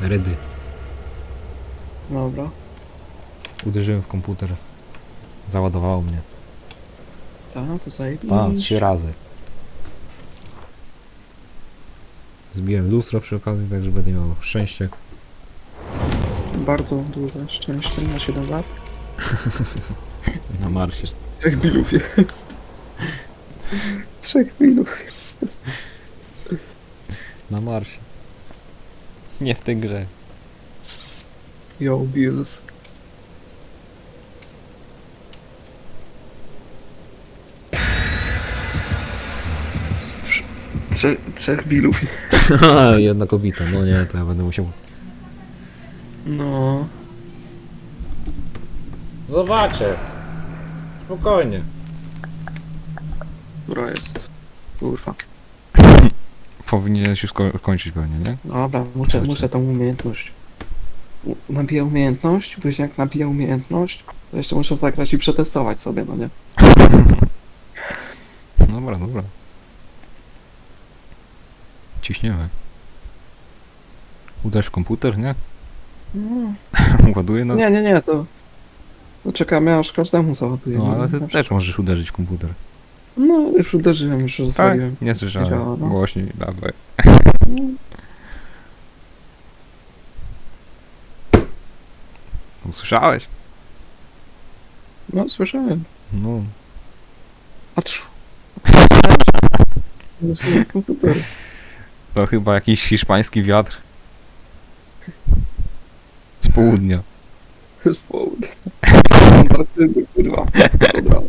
Redy. Dobra. Uderzyłem w komputer. Załadowało mnie. Tak, to zajebiście. A, trzy razy. Zbiłem lustro przy okazji, także będę miał szczęście. Bardzo duże szczęście na 7 lat. Na Marsie. Trzech bilów jest. Trzech bilów. Na Marsie. Nie w tej grze. Yo, bills. Trze trzech bilów. Jedna kobieta, no nie, to ja będę musiał. No. Zobaczę. Spokojnie. Która jest? Kurwa. Powinieneś już ko- kończyć pewnie, nie? Dobra, muszę, muszę tą umiejętność. U- Nabiję umiejętność, później jak nabiję umiejętność, to jeszcze muszę zagrać i przetestować sobie, no nie? Dobra, dobra. Ciśniemy. Uderz w komputer, nie? No. Ładuje nas. Nie, nie, nie, to... To czekamy aż każdemu załaduje. No ale ty też możesz uderzyć w komputer. No, już uderzyłem, już Tak? rozwaliłem. Nie słyszałem. działa, no. Głośniej, dawaj. Usłyszałeś? No, słyszałem. No. Patrz. To chyba jakiś hiszpański wiatr. Z południa. Z południa. Antarktydy, kurwa. Dobra.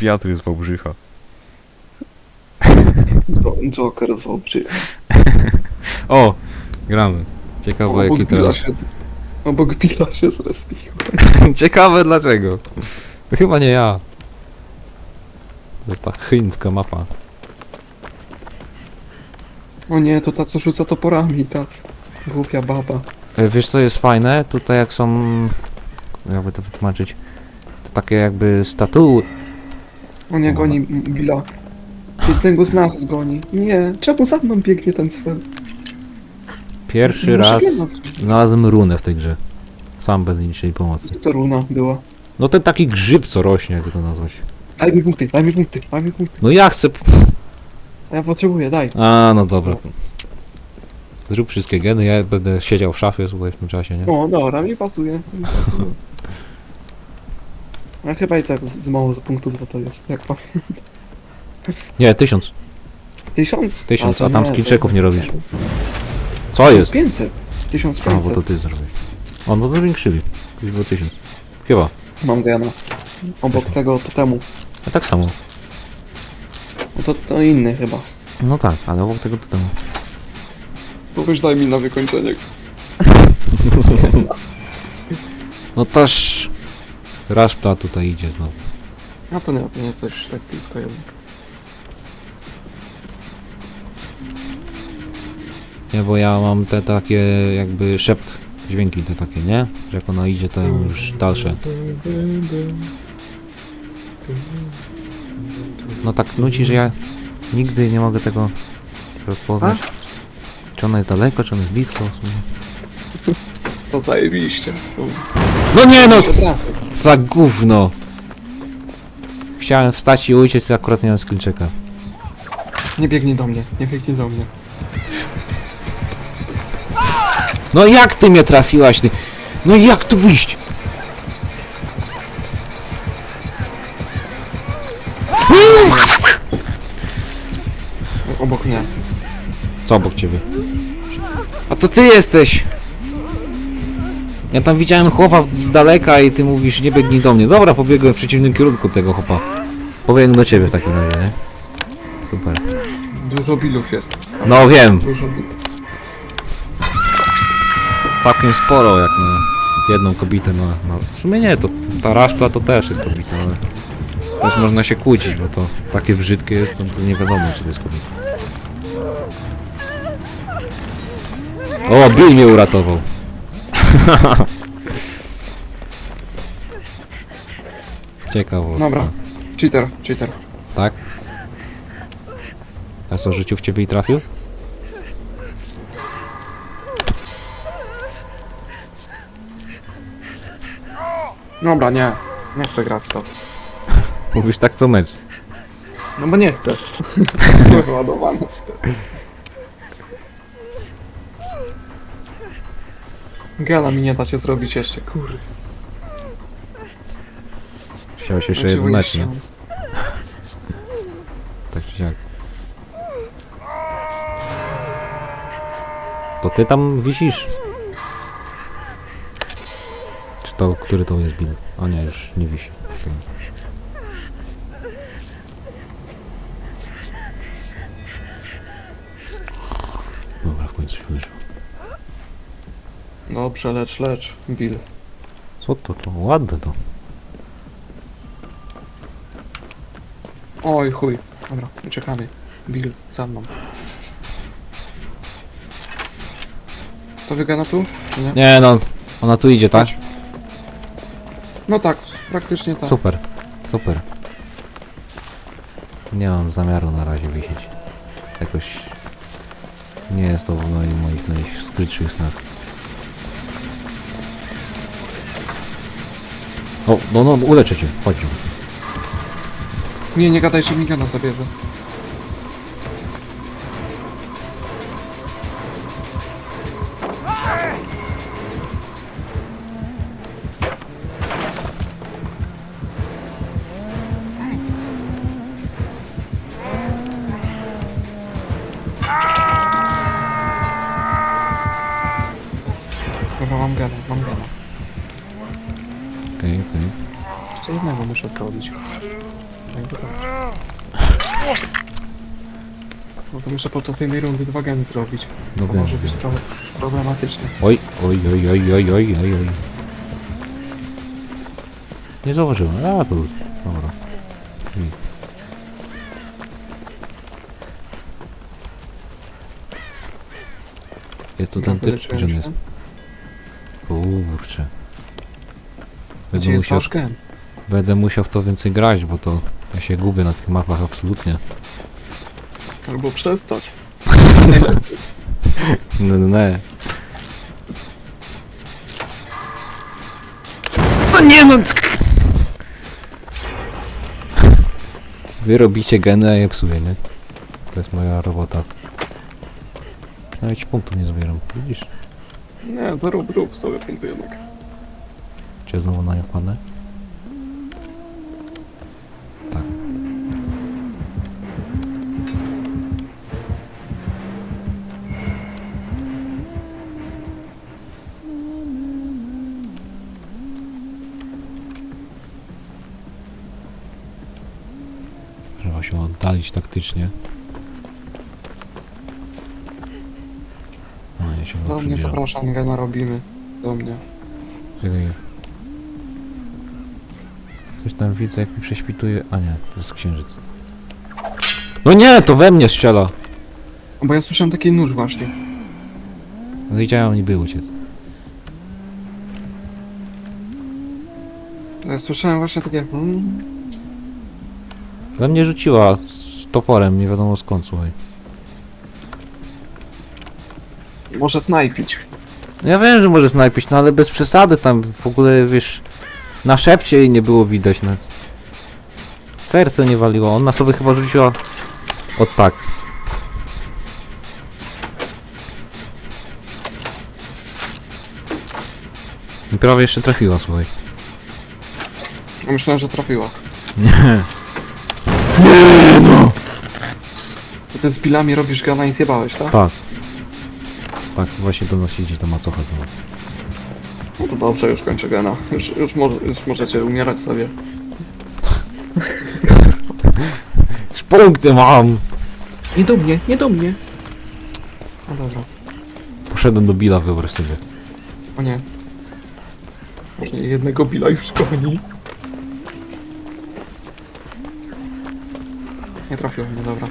Wiatr jest Wałbrzycha. Jo- Joker z Wałbrzy. O! Gramy. Ciekawe jaki teraz... Się z... Obok Billa się zrespił. Ciekawe dlaczego. Chyba nie ja. To jest ta chińska mapa. O nie, to ta co rzuca toporami, ta głupia baba. E, Wiesz co jest fajne? Tutaj jak są... Jakby to wytłumaczyć? To takie jakby statuły. O nie, goni Billa. Jednego z nas goni. Nie, czemu za mną biegnie ten cel? Pierwszy Muszę raz znalazłem runę w tej grze. Sam bez niczej pomocy. Co to runa była? No ten taki grzyb co rośnie, jakby to nazwać. Daj mi punkty, daj mi punkty, daj mi punkty. No ja chcę... ja potrzebuję, daj. A, no dobra. Zrób wszystkie geny, ja będę siedział w szafie, słuchaj, w tym czasie, nie? O, dobra, mi pasuje. Mi pasuje. A chyba i tak z, z mało za punktów za to jest, jak powiem. Nie, tysiąc. Tysiąc? Tysiąc, to a tam nie, skillczeków to- nie robisz. Co jest? 1500. A, 1500. bo to ty zrobiłeś. O, no to zwiększyli. Już było tysiąc. Chyba. Mam gena. Obok tego totemu. A tak samo. No to, to inny chyba. No tak, ale obok tego to tam. To już daj mi na wykończenie. No też... Raszpla tutaj idzie znowu. A to nie, jesteś tak blisko jednak. Nie, bo ja mam te takie jakby szept dźwięki te takie, nie? Że jak ona idzie, to ja mam już dalsze. No tak nuci, że ja nigdy nie mogę tego rozpoznać. Czy ona jest daleko, czy ona jest blisko. To zajebiście. No nie no! Za gówno! Chciałem wstać i uciec, akurat miałem skilczeka. Nie biegnij do mnie, nie biegnij do mnie. No jak ty mnie trafiłaś, ty? No jak tu wyjść? Obok mnie. Co obok ciebie? A to ty jesteś! Ja tam widziałem chłopa z daleka i ty mówisz nie biegnij do mnie. Dobra, pobiegłem w przeciwnym kierunku tego chłopa. Pobiegłem do ciebie w takim razie, nie? Super. Dużo bilów jest. No wiem, Dużo bilów. całkiem sporo jak na jedną kobietę na... na... W sumie nie, to ta raszpla to też jest kobieta, ale... Też można się kłócić, bo to takie brzydkie jest, to, to nie wiadomo czy to jest kobieta. O, Bill mnie uratował. Ciekawostka. Dobra. Cheater, cheater. Tak? A co, rzucił w ciebie i trafił? Dobra, nie. Nie chcę grać w to. Mówisz tak co mecz. No bo nie chcę. Wyładowany. Gala mi nie da się zrobić jeszcze, kurde. Chciałeś jeszcze Znaczy, jeden mecz, nie? wyjście. Tak czy siak. To ty tam wisisz? Czy to, który to jest Bill? O nie, już nie wisi. Okej. Dobra, w końcu się wyszło. Dobrze, lecz, lecz, Bill. Co to, to ładne to. Oj, chuj. Dobra, uciekamy. Bill, za mną. To wygląda tu? czy Nie? Nie no, ona tu idzie, tak? No tak, praktycznie tak. Super, super. Nie mam zamiaru na razie wisieć. Jakoś nie jest to w moich, moich najskrytszych snach. O, no no, uleczę cię, chodź. Nie, nie gadaj, że migana zabierze. Okej, okej. Jeszcze jednego muszę zrobić. Jakby tak. No to muszę podczas jednej rundy dwa geny zrobić. No To wiem. może być trochę problematyczne. Oj, oj, oj, oj, oj, oj, oj, oj. Nie zauważyłem, a to dobra. I- Jest tu ten typ, gdzie on wyleczyłem jest? Kurczę. Będę musiał, będę musiał w to więcej grać, bo to ja się gubię na tych mapach absolutnie. Albo przestać. No, no, nie. No nie no! tk- Wy robicie geny, a je psuję, nie? To jest moja robota. Nawet ci punktów nie zabieram, widzisz? Nie, to rób, rób sobie punkty jednak. Cię znowu na nie wpadnę? Tak. Trzeba się oddalić taktycznie. O, ja się Do mnie zapraszam, robimy. Do mnie. Czekaj. Coś tam widzę, jak mi prześwituje. A nie, to jest księżyc. No nie, to we mnie strzela. Bo ja słyszałem taki nóż właśnie. Wiedziałem, nie był uciec. Ja słyszałem właśnie takie... Hmm, We mnie rzuciła z toporem, nie wiadomo skąd, słuchaj. może snajpić. No Ja wiem, że może snajpić, no ale bez przesady tam w ogóle, wiesz, na szepcie jej nie było widać, no. Serce nie waliło, ona sobie chyba rzuciła od tak. I prawie jeszcze trafiła, słuchaj. Myślałem, że trafiła. Nie. To ty z bilami robisz gana i zjebałeś, tak? Tak. Tak, właśnie do nas siedzi ta macocha znowu. Dobrze, już kończę gana. Już, już, może, już możecie umierać sobie. Już punkty mam! Nie do mnie, nie do mnie. No dobra. Poszedłem do Billa, wyobraź sobie. O nie. Może jednego bila już goni. Nie trafił mnie, dobra.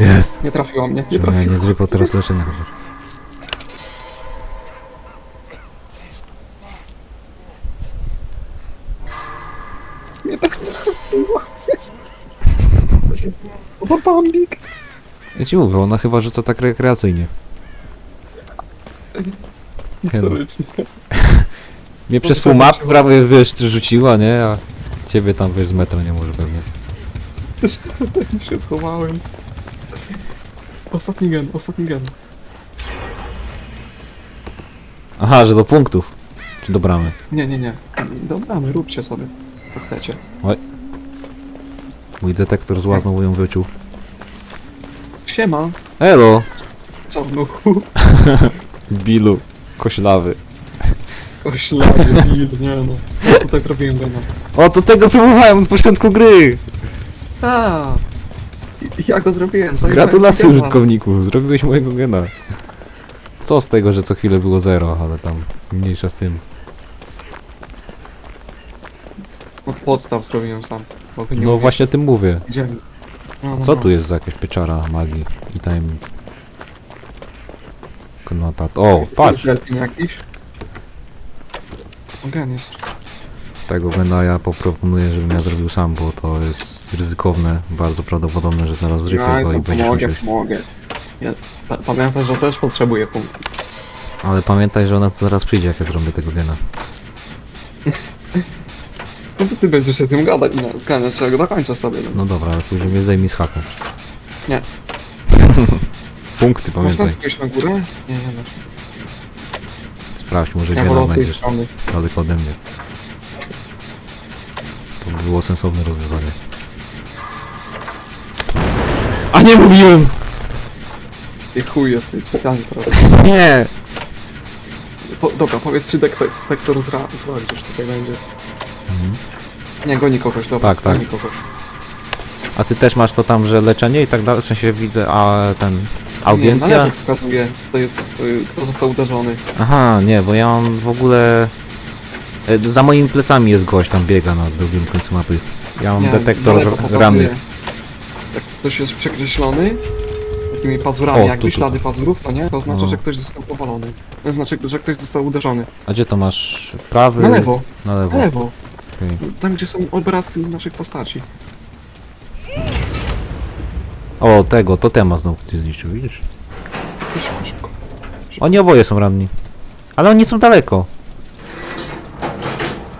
Jest! Nie trafiło mnie, nie ja trafiło. nie zrypał teraz leczenia chociaż. Mnie tak Za bambik. Ja ci mówię, ona chyba rzuca tak rekreacyjnie. Historycznie. Mnie przez pół map prawie wiesz, rzuciła, nie? A ciebie tam wiesz z metra nie może pewnie. Też się schowałem. Ostatni gen, ostatni gen. Aha, że do punktów. Czy do bramy. Nie, nie, nie. Dobra, my róbcie sobie, co chcecie. Mój detektor zła znowu ją wyczuł. Siema. Elo, Co wnuku? Bilu, koślawy. Oślady, Bill, nie no. Tak zrobiłem gena. O, to tego próbowałem od początku gry! A, ja go zrobiłem. zajebałem Gratulacje gena. użytkowniku, zrobiłeś mojego gena. Co z tego, że co chwilę było zero, ale tam mniejsza z tym. Od podstaw zrobiłem sam. Bo nie No właśnie o tym mówię. Idziemy. No, no, Co no. tu jest za jakaś pieczara magii i tajemnic? Konotat. O, patrz! Jest delfin jakiś? Gen jest. Tego gena ja poproponuję, żebym ja zrobił sam, bo to jest ryzykowne. Bardzo prawdopodobne, że zaraz zrypię Ja go i to będziesz pomogę, musiał. pomogę. Ja, pa, pamiętaj, że też potrzebuję punktów. Ale pamiętaj, że ona zaraz przyjdzie, jak ja zrobię tego gena. No to ty będziesz się z tym gadać, nie, zganiać, ja go dokończę sobie. No. No dobra, ale później mnie zdejmij z haka. Nie. Punkty, Można pamiętaj. pójść na górę? Nie, nie, no. Sprawdź, może Ja gena od tej znajdziesz strony. daleko ode mnie. To by było sensowne rozwiązanie. A nie mówiłem! Ty chuj jesteś specjalnie teraz. Nie! Po, dobra, powiedz czy dektor, dektor zra, zra gdzieś tutaj będzie. Mhm. Nie, goni kogoś, dobra, Tak, tak. goni kogoś. A ty też masz to tam, że leczenie i tak dalej? W sensie widzę, a ten... Nie, Audiencja? lewo pokazuje, to jest, y, kto został uderzony. Aha, nie, bo ja mam w ogóle... e, Za moimi plecami jest gość, tam biega na drugim końcu mapy. Ja mam Nie, detektor r- pokazuje. rannych. Jak ktoś jest przekreślony, takimi pazurami, O, jakby tu, tu, ślady pazurów, to nie? To oznacza, No. że ktoś został powalony. To znaczy, że ktoś został uderzony. A gdzie to masz? Prawy? Na lewo, Na lewo. na lewo. Okej. Tam, gdzie są obrazki naszych postaci. O, tego, to tema znowu ty zniszczył, widzisz? Szybko, szybko. Oni oboje są ranni. Ale oni są daleko.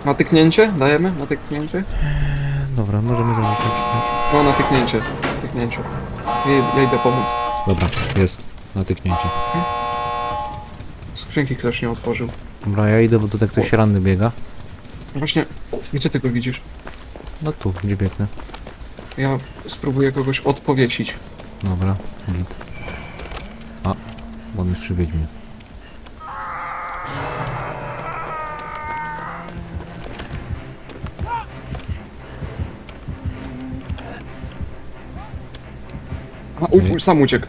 Natyknięcie? Dajemy? Natyknięcie? Dobra, możemy tak. No, natyknięcie. Natyknięcie. Ja, ja idę pomóc. Dobra, jest. Natyknięcie. Skrzynki ktoś nie otworzył. Dobra, ja idę, bo tutaj ktoś ranny biega. Właśnie, gdzie ty to widzisz? No tu, gdzie biegnę. Ja spróbuję kogoś odpowiesić. Dobra, git. A, bo on jest przy wiedźmie. A, uj, uj, sam uciekł.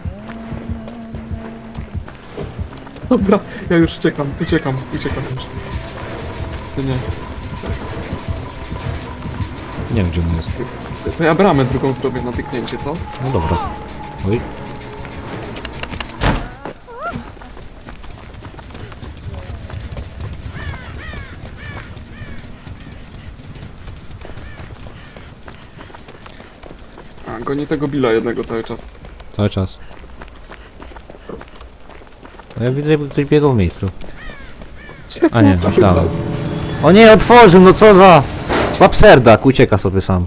Dobra, ja już uciekam, uciekam, uciekam już. Ty nie. Nie wiem, gdzie on jest. To ja bramę drugą zrobię natyknięcie, co? No dobra. Oj. A, goni tego Billa jednego cały czas. Cały czas. No ja widzę, jakby ktoś biegał w miejscu. A nie, myślałem. O nie, otworzył, no co za... Łapserdak, ucieka sobie sam.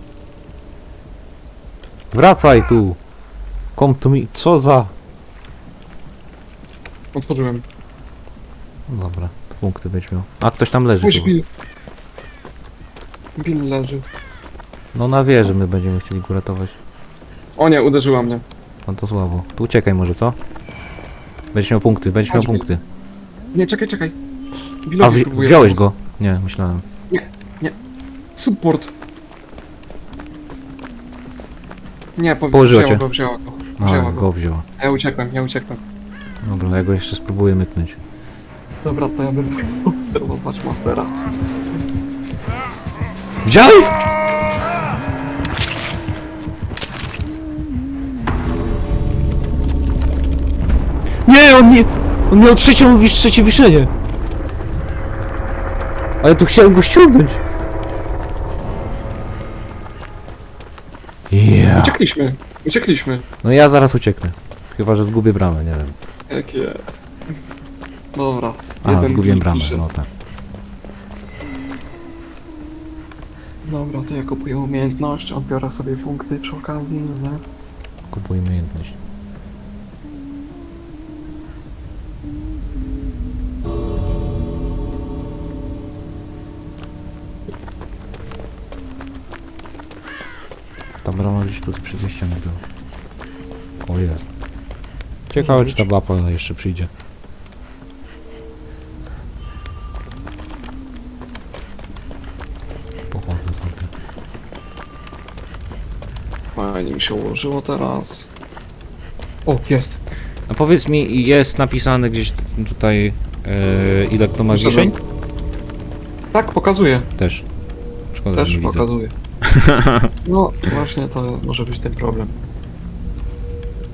Wracaj tu. Kom tu mi... Co za... Otworzyłem. No dobra, to punkty być miał. A ktoś tam leży. Tu. Bill. Bill leży. No na wieży my będziemy chcieli go ratować. O nie, uderzyła mnie. No to słabo. Tu uciekaj może, co? Będziesz miał punkty, będziesz miał punkty. Nie, czekaj, czekaj. A wzi próbuję wziąłeś pomóc. go? Nie, myślałem. Support. Nie, po, Położyła wzięła cię. go, wzięła go. A, Wzięła go. go wzięła. Ja uciekłem, ja uciekłem. Dobra, ja go jeszcze spróbuję myknąć. Dobra, to ja będę obserwować Mastera. Widziałeś? On nie... On miał trzecią, wisz, trzecie wiszenie. A ja tu chciałem go ściągnąć. Yeah. Uciekliśmy, uciekliśmy. No ja zaraz ucieknę. Chyba, że zgubię bramę, nie wiem. Jakie... Dobra. A, jeden zgubiłem bramę, pisze. no tak. Dobra, to ja kupuję umiejętność, odbiorę sobie punkty przy okazji, nie? Kupuj umiejętność. Brama gdzieś tutaj przy ścianie była. O jest. Ciekawe czy ta bapa jeszcze przyjdzie. Pochodzę sobie. Fajnie mi się ułożyło teraz. O, jest. A powiedz mi, jest napisane gdzieś tutaj e, ile kto ma wiszeń? Tak, pokazuje. Też. Szkoda, Też że nie widzę. pokazuje. No, właśnie to może być ten problem.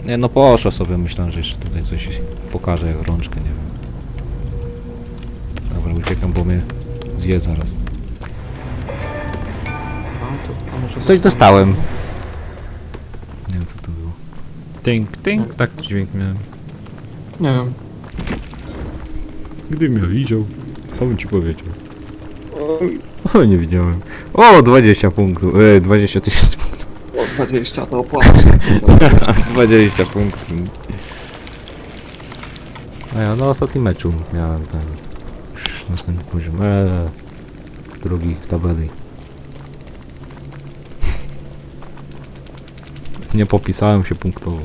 Nie no poszło sobie, myślałem, że jeszcze tutaj coś pokaże, jak rączkę, nie wiem. Dobra, uciekam, bo mnie zje zaraz. No, to, to może Coś dostałem. Nie wiem co to było. Tink, tink, tak dźwięk miałem. Nie wiem. Gdybym ja widział, to bym ci powiedział. O, nie widziałem. O, 20 punktów, e, 20 tysięcy punktów. O, 20 to opłata. 20 punktów. A ja na ostatnim meczu miałem ten następny poziom. Eee, drugi w tabeli. Nie popisałem się punktowo.